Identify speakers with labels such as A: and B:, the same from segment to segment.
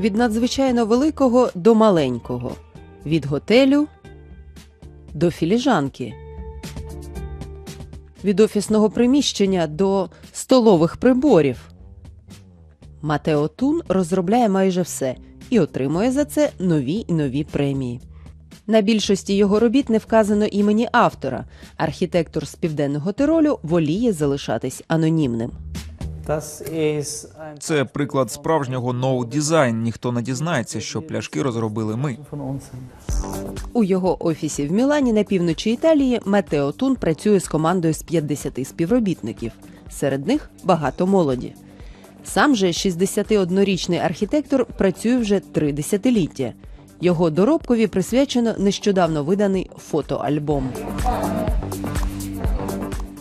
A: від надзвичайно великого до маленького, від готелю до філіжанки, від офісного приміщення до столових приборів. Матео Тун розробляє майже все і отримує за це нові і нові премії. На більшості його робіт не вказано імені автора. Архітектор з південного Тиролю воліє залишатись анонімним.
B: Це приклад справжнього ноу-дизайн. Ніхто не дізнається, що пляшки розробили ми.
A: У його офісі в Мілані на півночі Італії Матео Тун працює з командою з 50 співробітників. Серед них багато молоді. Сам же 61-річний архітектор працює вже три десятиліття. Його доробкові присвячено нещодавно виданий фотоальбом.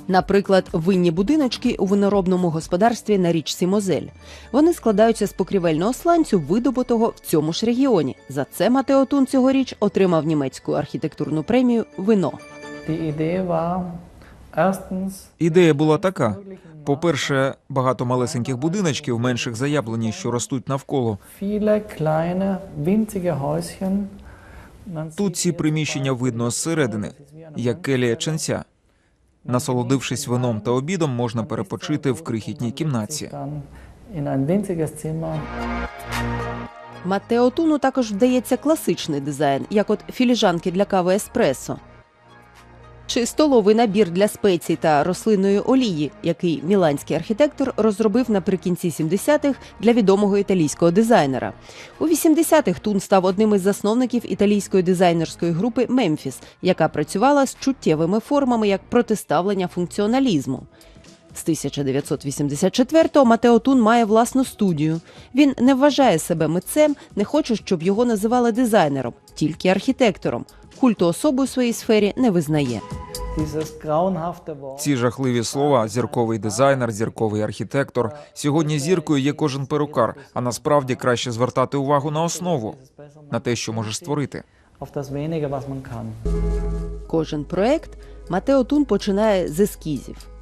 A: Наприклад, винні будиночки у виноробному господарстві на річці Мозель. Вони складаються з покрівельного сланцю, видобутого в цьому ж регіоні. За це Матео Тун цьогоріч отримав німецьку архітектурну премію Вино.
B: Ідея була така: по-перше, багато малесеньких будиночків, менших за яблуні, що ростуть навколо. Тут ці приміщення видно зсередини, як келія ченця. Насолодившись вином та обідом, можна перепочити в крихітній
C: кімнаті.
A: Матео Туну також вдається класичний дизайн, як от філіжанки для кави еспресо. Чи столовий набір для спецій та рослинної олії, який міланський архітектор розробив наприкінці 70-х для відомого італійського дизайнера. У 80-х Тун став одним із засновників італійської дизайнерської групи Мемфіс, яка працювала з чуттєвими формами як протиставлення функціоналізму. З 1984-го Матео Тун має власну студію. Він не вважає себе митцем, не хоче, щоб його називали дизайнером, тільки архітектором. Культу особи у своїй сфері не визнає.
B: Ці жахливі слова: зірковий дизайнер, зірковий архітектор. Сьогодні зіркою є кожен перукар, а насправді краще звертати увагу на основу, на те, що можеш створити.
A: Кожен проект Матео Тун починає з ескізів.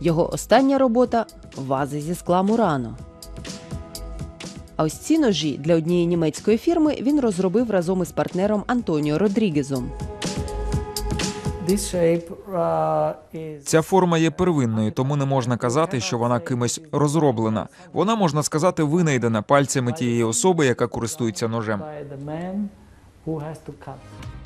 A: Його остання робота вази зі скла Мурано. А ось ці ножі для однієї німецької фірми він розробив разом із партнером Антоніо Родрігезом.
B: Ця форма є первинною, тому не можна казати, що вона кимось розроблена. Вона можна сказати винайдена пальцями тієї особи, яка користується ножем.
C: Who has to cut.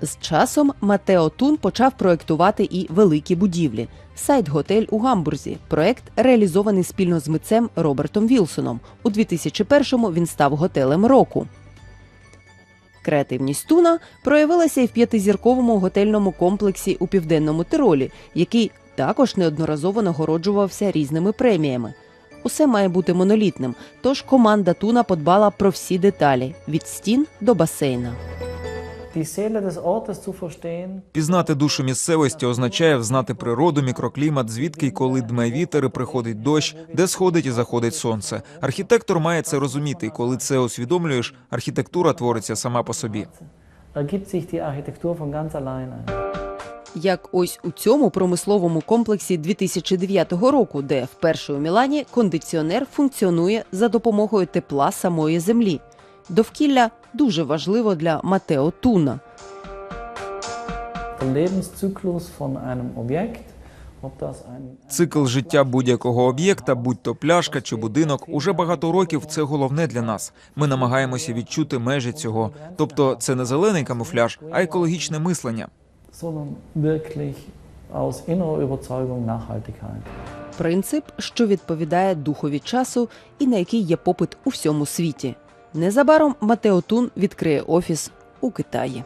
A: З часом Матео Тун почав проектувати і великі будівлі. Сайт-готель у Гамбурзі. Проект реалізований спільно з митцем Робертом Вілсоном. У 2001-му він став готелем року. Креативність Туна проявилася і в п'ятизірковому готельному комплексі у південному Тиролі, який також неодноразово нагороджувався різними преміями. Усе має бути монолітним, тож команда Туна подбала про всі деталі від стін до басейна.
B: Пізнати душу місцевості означає взнати природу, мікроклімат, звідки й коли дме вітер і приходить дощ, де сходить і заходить сонце. Архітектор має це розуміти, і коли це усвідомлюєш, архітектура твориться сама по собі.
A: Як ось у цьому промисловому комплексі 2009 року, де вперше у Мілані кондиціонер функціонує за допомогою тепла самої землі. Довкілля дуже важливо для Матео Туна.
B: Цикл життя будь-якого об'єкта, будь то пляшка чи будинок, уже багато років це головне для нас. Ми намагаємося відчути межі цього. Тобто, це не зелений камуфляж, а екологічне мислення.
A: Принцип, що відповідає духові часу і на який є попит у всьому світі. Незабаром Матео Тун відкриє офіс у Китаї.